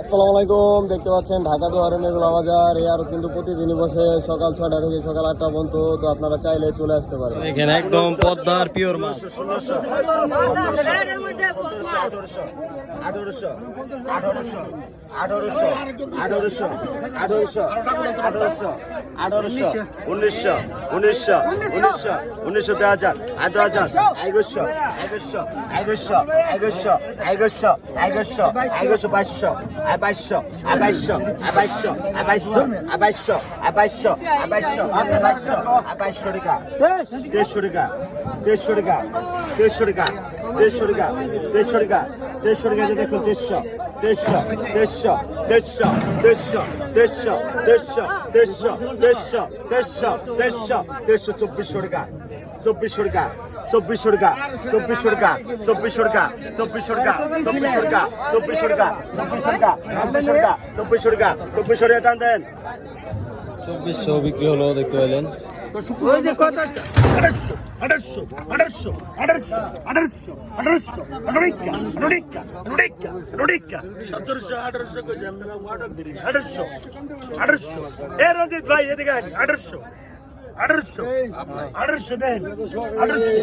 আসসালামু আলাইকুম দেখতে পাচ্ছেন ঢাকা দুয়ারে মেঘলা বাজার এই আর কিন্তু প্রতিদিনই বসে সকাল ছটা থেকে সকাল আটটা পর্যন্ত তো আপনারা চাইলে চলে আসতে পারেন এখানে একদম পদ্মার পিওর মাছ আঠারোশো আঠারোশো আঠারোশো আঠারোশো আঠারোশো আঠারোশো আঠারোশো উনিশশো উনিশশো উনিশশো উনিশশো দু হাজার আর দু হাজার একুশশো একুশশো একুশশো একুশশো বাইশশো আর বাইশশো আর বাইশশো বাইশশো বাইশশো বাইশশো বাইশশো বাইশশো আর বাইশশো আর বাইশশো টাকা দেড়শো টাকা দেড়শো টাকা দেড়শো টাকা দেড়শো টাকা দেড়শো টাকা দেড়শো টাকা দেখুন দেড়শো দেড়শো দেড়শো দেড়শো দেড়শো দেড়শো দেড়শো দেড়শো দেড়শো দেড়শো দেড়শো দেড়শো চব্বিশশো টাকা চব্বিশশো টাকা চব্বিশশো টাকা চব্বিশশো টাকা চব্বিশশো টাকা চব্বিশশো টাকা চব্বিশশো টাকা চব্বিশশো টাকা চব্বিশশো টাকা চব্বিশশো টাকা চব্বিশশো টাকা চব্বিশশো টাকা টান দেন চব্বিশশো বিক্রি হলো দেখতে পেলেন আঠারোশো ভাই এদিকে আঠারোশো আঠারোশো আঠারোশো দেন আঠারোশো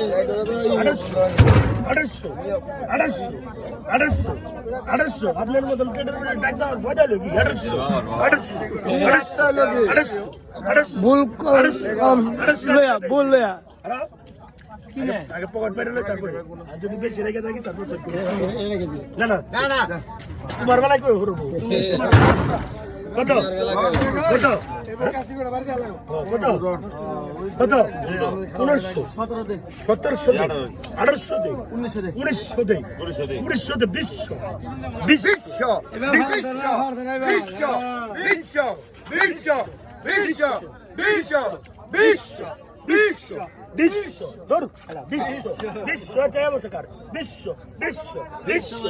আঠারোশো আঠারোশো আঠারোশো আঠারোশো আঠারোশো আপনার মতন কেটে ডাক দেওয়ার মজা লোক আঠারোশো আঠারোশো আঠারোশো আঠারোশো আঠারোশো ভুল ভুল আগে পকেট পেরে তারপরে আর যদি বেশি রেখে থাকি তারপর চেক করব। না না না না তোমার বেলায় করে হরবো কত কত কত? কত? পনেরোশো সতেরোশো আঠারোশো দে উনিশশো দে উনিশশো দে বিশশো বিশশো বিশশো বিশশো বিশ্ব ধর বিশ্ব বিশ্ব এটা টাকার বিশ্ব বিশ্ব বিশ্ব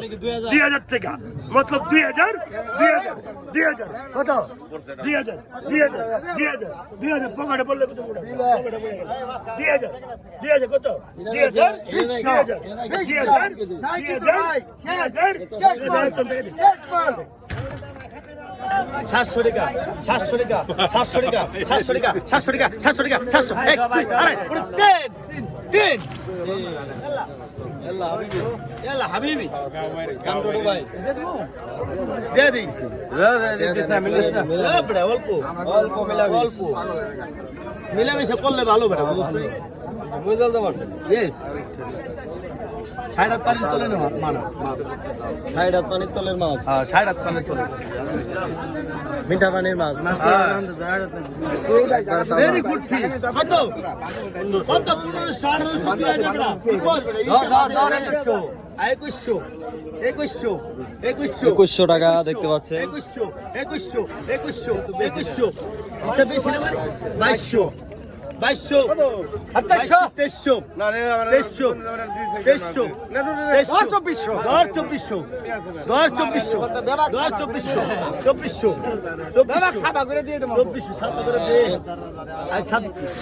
দুই হাজার টাকা মতলব দুই হাজার দুই হাজার দুই হাজার কত দুই হাজার দুই হাজার দুই হাজার দুই হাজার পকেটে বললে কত দুই হাজার দুই হাজার কত দুই হাজার দুই হাজার দুই হাজার দুই হাজার দুই হাজার সাতশো টাকা সাতশো টাকা সাতশো টাকা সাতশো টাকা সাতশো টাকা সাতশো টাকা সাতশো এক দুই আড়াই তিন তিন। হাবিবি অল্প অল্প মেলাবি অল্প। মিলামিশা করলে ভালো বেটা ইয়েস ষাট হাত পানি তোলে না মানা ষাট হাত পানির তলের মাছ। হ্যাঁ ষাট হাত পানি তোলে। মিঠা পানির মাছ। ভেরি গুড ফিশ কত? কত? একুশশো। একুশশো। একুশশো। একুশশো। টাকা দেখতে পাচ্ছেন। একুশশো। একুশশো। একুশশো। একুশশো। হিসাব মানে? বাইশশো। বাইশশো তেইশশো তেইশশো তেইশশো দশ চব্বিশশো। দশ চব্বিশশো দশ চব্বিশশো দশ চব্বিশশো চব্বিশশো চব্বিশশো। সাদা করে দিয়ে দেবো। চব্বিশশো সাদা করে দিয়ে। আর ছাব্বিশ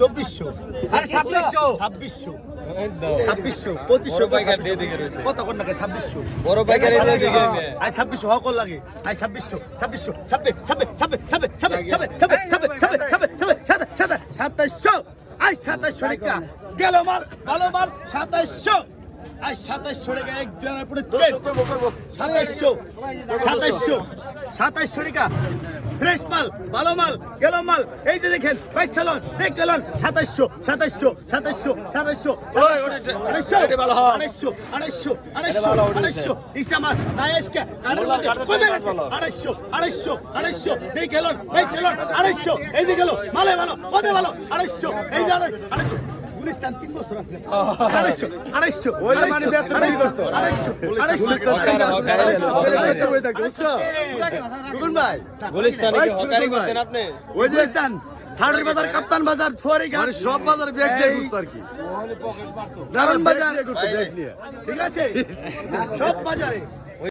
চব্বিশশো। আরে ছাব্বিশশো ছাব্বিশশো। ছাব্বিশশো পঁচিশশো কত কোন ছাব্বিশশো। বড় পাইকারি আই ছাব্বিশশো। লাগে। আই ছাব্বিশশো ছাব্বিশশো ছাব্বিশ ছাব্বিশ ছাব্বিশ ছাব্বিশ ছাব্বিশ ছাব্বিশ ছাব্বিশ ছাব্বিশ ছাব্বিশ ছাব্বিশ ছাব্বিশ সাতাশ সাতাশশো আই সাতাশশো টাকা। গেল মাল ভালো মাল সাতাশশো। আই সাতাশশো টাকা এক জনের পুরো সাতাশশো সাতাশশো সাতাশশো টাকা ফ্রেশ মাল ভালো মাল গেল মাল। এই যে দেখেন বাইশ সালন দেখ গেলন সাতাশশো সাতাশশো সাতাশশো সাতাশশো আড়াইশো আড়াইশো আড়াইশো আড়াইশো আড়াইশো ইসা মাস আয়েসকে আড়াইশো আড়াইশো আড়াইশো দেখ গেলন বাইশ সালন আড়াইশো এই যে গেল মালে ভালো পদে ভালো আড়াইশো এই যে আড়াই আড়াইশো গুলিস্তান তিন বছর আছে। আড়াইশো আড়াইশো গুলিস্তানে থার্ডের বাজার কাপ্তান বাজার ফোয়ারি ঘাট। সব বাজার ব্যাগ দিয়ে ঘুরতো আর কি। দারুণ বাজার। ঠিক আছে? সব বাজারে।